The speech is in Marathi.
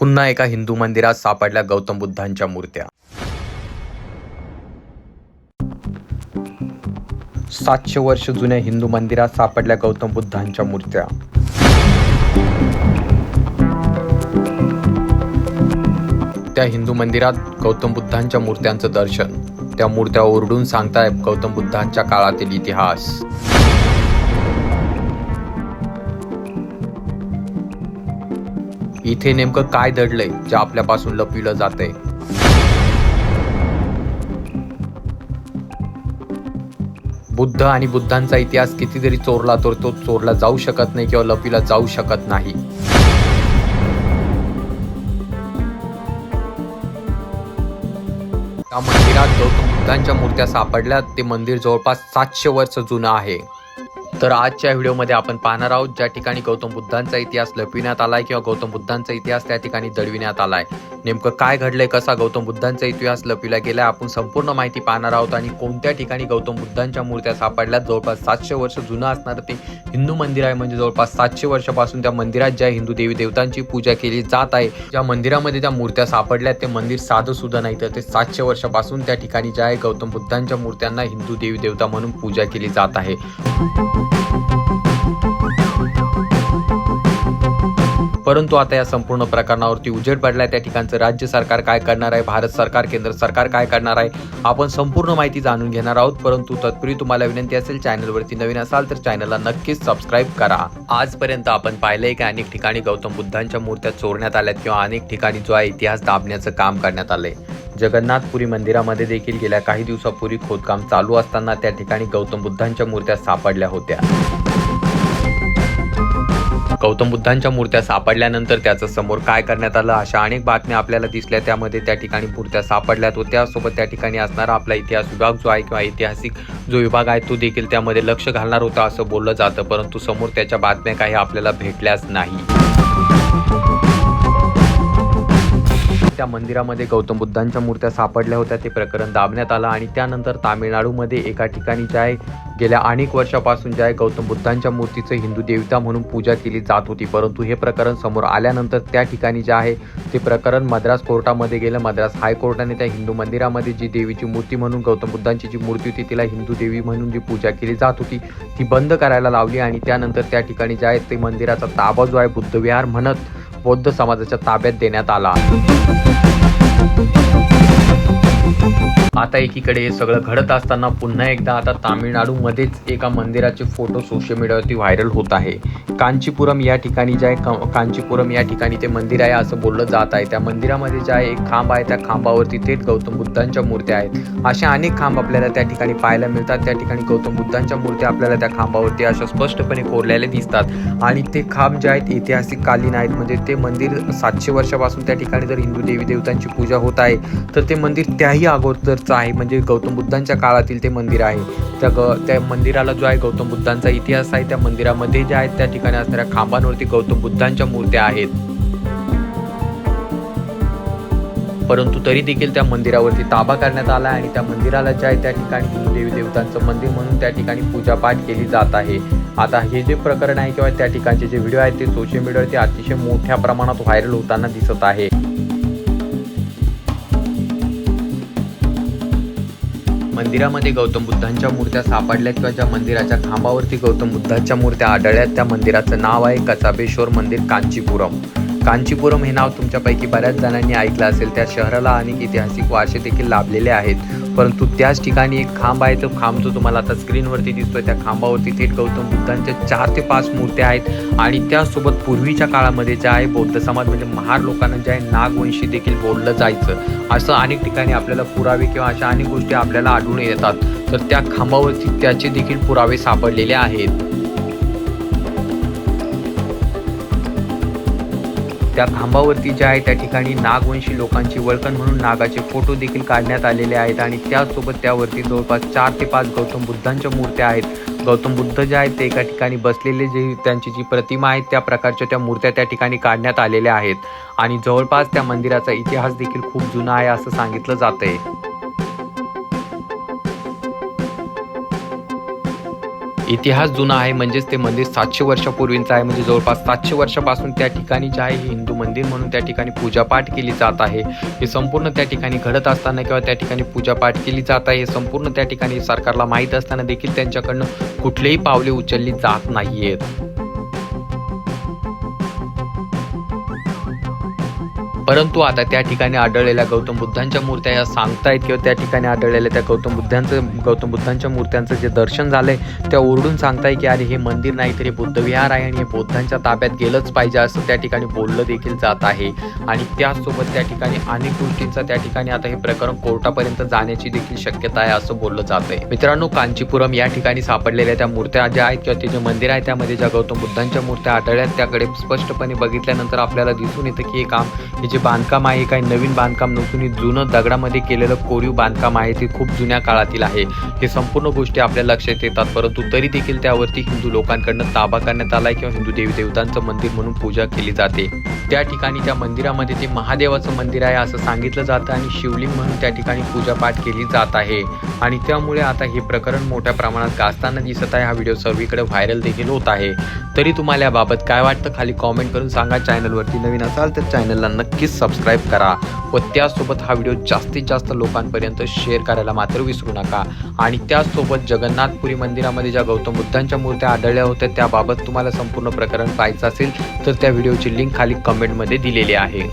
पुन्हा एका हिंदू मंदिरात सापडल्या गौतम बुद्धांच्या मूर्त्या. सातशे वर्ष जुन्या हिंदू मंदिरात सापडल्या गौतम बुद्धांच्या मूर्त्या. त्या हिंदू मंदिरात गौतम बुद्धांच्या मूर्त्यांचं दर्शन. त्या मूर्त्या ओरडून सांगतायत गौतम बुद्धांच्या काळातील इतिहास. इथे नेमकं काय दडलंय जे आपल्यापासून लपविलं जातंय? बुद्ध आणि बुद्धांचा इतिहास कितीतरी चोरला तर तो चोरला जाऊ शकत नाही किंवा लपविला जाऊ शकत नाही. त्या मंदिरात गौतम बुद्धांच्या मूर्त्या सापडल्या ते मंदिर जवळपास सातशे वर्ष जुनं आहे. तर आजच्या व्हिडिओमध्ये आपण पाहणार आहोत ज्या ठिकाणी गौतम बुद्धांचा इतिहास लपविण्यात आलाय किंवा गौतम बुद्धांचा इतिहास त्या ठिकाणी दडविण्यात आलाय. नेमकं काय घडलंय कसा गौतम बुद्धांचा इतिहास लपविला गेलाय आपण संपूर्ण माहिती पाहणार आहोत आणि कोणत्या ठिकाणी गौतम बुद्धांच्या मूर्त्या सापडल्यात जवळपास सातशे वर्ष जुनं असणारं ते हिंदू मंदिर आहे. म्हणजे जवळपास सातशे वर्षापासून त्या मंदिरात ज्या हिंदू देवी देवतांची पूजा केली जात आहे ज्या मंदिरामध्ये त्या मूर्त्या सापडल्या ते मंदिर साधं सुद्धा नाही तर ते सातशे वर्षापासून त्या ठिकाणी ज्या आहे गौतम बुद्धांच्या मूर्त्यांना हिंदू देवी देवता म्हणून पूजा केली जात आहे. परंतु आता या संपूर्ण प्रकरणावरती उजेड पडलाय. त्या ठिकाणचं राज्य सरकार काय करणार आहे? भारत सरकार केंद्र सरकार काय करणार आहे? आपण संपूर्ण माहिती जाणून घेणार आहोत. परंतु तत्पूर्वी तुम्हाला विनंती असेल चॅनलवरती नवीन असाल तर चॅनलला नक्कीच सबस्क्राईब करा. आजपर्यंत आपण पाहिलंय की अनेक ठिकाणी गौतम बुद्धांच्या मूर्त्या चोरण्यात आल्यात किंवा अनेक ठिकाणी जो आहे इतिहास दाबण्याचं काम करण्यात आलंय. जगन्नाथपुरी मंदिरामध्ये देखील गेल्या काही दिवसापूर्वी खोदकाम चालू असताना त्या ठिकाणी गौतम बुद्धांच्या मूर्त्या सापडल्या होत्या. गौतम बुद्धांच्या मूर्त्या सापडल्यानंतर त्याचं समोर काय करण्यात आलं अशा अनेक बातम्या आपल्याला दिसल्या. त्यामध्ये त्या ठिकाणी मूर्त्या सापडल्यात होत्या सोबत त्या ठिकाणी असणारा आपला इतिहास विभाग जो आहे किंवा ऐतिहासिक जो विभाग आहे तो देखील त्यामध्ये लक्ष घालणार होता असं बोललं जातं. परंतु समोर त्याच्या बातम्या काही आपल्याला भेटल्याच नाही. त्या मंदिरामध्ये गौतम बुद्धांच्या मूर्त्या सापडल्या होत्या. ते प्रकरण दाबण्यात आलं आणि त्यानंतर तामिळनाडूमध्ये एका ठिकाणी ज्या आहे गेल्या अनेक वर्षापासून ज्या आहे गौतम बुद्धांच्या मूर्तीचं हिंदू देवता म्हणून पूजा केली जात होती. परंतु हे प्रकरण समोर आल्यानंतर त्या ठिकाणी जे आहे ते प्रकरण मद्रास कोर्टामध्ये गेलं. मद्रास हायकोर्टाने त्या हिंदू मंदिरामध्ये जी देवीची मूर्ती म्हणून गौतम बुद्धांची जी मूर्ती होती तिला हिंदू देवी म्हणून जी पूजा केली जात होती ती बंद करायला लावली आणि त्यानंतर त्या ठिकाणी जे आहे ते मंदिराचा ताबा जो आहे बुद्धविहार म्हणत बौद्ध समाजाच्या ताब्यात देण्यात आला. आता एकीकडे हे सगळं घडत असताना पुन्हा एकदा आता तामिळनाडूमध्येच एका मंदिराचे फोटो सोशल मीडियावरती व्हायरल होत आहे. कांचीपुरम या ठिकाणी जे आहे कांचीपुरम या ठिकाणी ते मंदिर आहे असं बोललं जात आहे. त्या मंदिरामध्ये जे आहे एक खांब आहे. त्या खांबावरती थेट गौतम बुद्धांच्या मूर्त्या आहेत. अशा अनेक खांब आपल्याला त्या ठिकाणी पाहायला मिळतात. त्या ठिकाणी गौतम बुद्धांच्या मूर्त्या आपल्याला त्या खांबावरती अशा स्पष्टपणे कोरलेल्या दिसतात. आणि ते खांब जे आहेत ऐतिहासिक कालीन आहेत. म्हणजे ते मंदिर सातशे वर्षापासून त्या ठिकाणी जर हिंदू देवी देवतांची पूजा होत आहे तर ते मंदिर त्याही महत्त्वाचं आहे. म्हणजे गौतम बुद्धांच्या काळातील ते मंदिर आहे. त्या ग त्या मंदिराला जो आहे गौतम बुद्धांचा इतिहास आहे. त्या मंदिरामध्ये जे आहेत त्या ठिकाणी असणाऱ्या खांबांवरती गौतम बुद्धांच्या मूर्त्या आहेत. परंतु तरी देखील त्या मंदिरावरती ताबा करण्यात आला आणि त्या मंदिराला जे आहे त्या ठिकाणी हिंदू देवी देवतांचं मंदिर म्हणून त्या ठिकाणी पूजापाठ केली जात आहे. आता हे जे प्रकरण आहे किंवा त्या ठिकाणचे जे व्हिडिओ आहेत ते सोशल मीडियावरती अतिशय मोठ्या प्रमाणात व्हायरल होताना दिसत आहे. मंदिरामध्ये गौतम बुद्धांच्या मूर्त्या सापडल्या किंवा ज्या मंदिराच्या खांबावरती गौतम बुद्धांच्या मूर्त्या आढळल्यात त्या मंदिराचं नाव आहे कचाबेश्वर मंदिर कांचीपुरम. कांचीपुरम हे नाव तुमच्यापैकी बऱ्याच जणांनी ऐकलं असेल. त्या शहराला अनेक ऐतिहासिक वारसे देखील लाभलेले आहेत. परंतु त्याच ठिकाणी एक खांब आहे. तो खांब जो तुम्हाला आता स्क्रीनवरती दिसतोय त्या खांबावरती थेट गौतम बुद्धांच्या चार ते पाच मूर्त्या आहेत. आणि त्यासोबत पूर्वीच्या काळामध्ये जे आहे बौद्ध समाज म्हणजे महार लोकांना जे आहे नागवंशी देखील बोललं जायचं. असं अनेक ठिकाणी आपल्याला पुरावे किंवा अशा अनेक गोष्टी आपल्याला आढळून येतात. तर त्या खांबावरती त्याचे देखील पुरावे सापडलेले आहेत. त्या खांबावरती जे आहे त्या ठिकाणी नागवंशी लोकांची वळखण म्हणून नागाचे फोटो देखील काढण्यात आलेले आहेत आणि त्याचसोबत त्यावरती जवळपास चार ते पाच गौतम बुद्धांच्या मूर्त्या आहेत. गौतम बुद्ध जे आहेत ते एका ठिकाणी बसलेले जे त्यांची जी प्रतिमा आहे त्या प्रकारच्या त्या मूर्त्या त्या ठिकाणी काढण्यात आलेल्या आहेत. आणि जवळपास त्या मंदिराचा इतिहास देखील खूप जुना आहे असं सांगितलं जात आहे इतिहास जुना आहे म्हणजेच ते मंदिर सातशे वर्षापूर्वींचं आहे. म्हणजे जवळपास सातशे वर्षापासून त्या ठिकाणी जे आहे हिंदू मंदिर म्हणून त्या ठिकाणी पूजापाठ केली जात आहे. हे संपूर्ण त्या ठिकाणी घडत असताना किंवा त्या ठिकाणी पूजापाठ केली जात आहे हे संपूर्ण त्या ठिकाणी सरकारला माहीत असताना देखील त्यांच्याकडनं कुठलेही पावले उचलली जात नाहीयेत. परंतु आता त्या ठिकाणी आढळलेल्या गौतम बुद्धांच्या मूर्त्या ह्या सांगतायत किंवा त्या ठिकाणी आढळलेल्या त्या गौतम बुद्धांचं गौतम बुद्धांच्या मूर्त्यांचं जे दर्शन झालंय त्या ओरडून सांगताय की अरे हे मंदिर नाही तरी बुद्धविहार आहे आणि हे बौद्धांच्या ताब्यात गेलंच पाहिजे असं त्या ठिकाणी बोललं देखील जात आहे. आणि त्याचसोबत त्या ठिकाणी अनेक गोष्टींचा त्या ठिकाणी आता हे प्रकरण कोर्टापर्यंत जाण्याची देखील शक्यता आहे असं बोललं जात आहे मित्रांनो कांचीपुरम या ठिकाणी सापडलेल्या त्या मूर्त्या ज्या आहेत किंवा ते जे मंदिर आहे त्यामध्ये ज्या गौतम बुद्धांच्या मूर्त्या आढळल्यात त्याकडे स्पष्टपणे बघितल्यानंतर आपल्याला दिसून येतं की हे काम हे जे बांधकाम आहे. काही नवीन बांधकाम नसून हे जुनं दगडामध्ये केलेलं कोरीव बांधकाम आहे. ते खूप जुन्या काळातील आहे. हे संपूर्ण गोष्टी आपल्या लक्षात येतात. परंतु तरी देखील त्यावरती हिंदू लोकांकडनं ताबा करण्यात आलाय किंवा हिंदू देवी देवतांचं मंदिर म्हणून पूजा केली जाते. त्या ठिकाणी त्या मंदिरामध्ये ते महादेवाचं मंदिर आहे असं सांगितलं जातं आणि शिवलिंग म्हणून त्या ठिकाणी पूजापाठ केली जात आहे. आणि त्यामुळे आता हे प्रकरण मोठ्या प्रमाणात गाजताना दिसत आहे. हा व्हिडिओ सर्वीकडे व्हायरल देखील होत आहे. तरी तुम्हाला याबाबत काय वाटतं? खाली कॉमेंट करून सांगा. चॅनलवरती नवीन असाल तर चॅनलला नक्कीच सबस्क्राईब करा व त्यासोबत हा व्हिडिओ जास्तीत जास्त लोकांपर्यंत शेअर करायला मात्र विसरू नका. आणि त्याचसोबत जगन्नाथपुरी मंदिरामध्ये ज्या गौतम बुद्धांच्या मूर्त्या आढळल्या होत्या त्याबाबत तुम्हाला संपूर्ण प्रकरण पाहायचं असेल तर त्या व्हिडिओची लिंक खाली कमेंटमध्ये दिलेली आहे.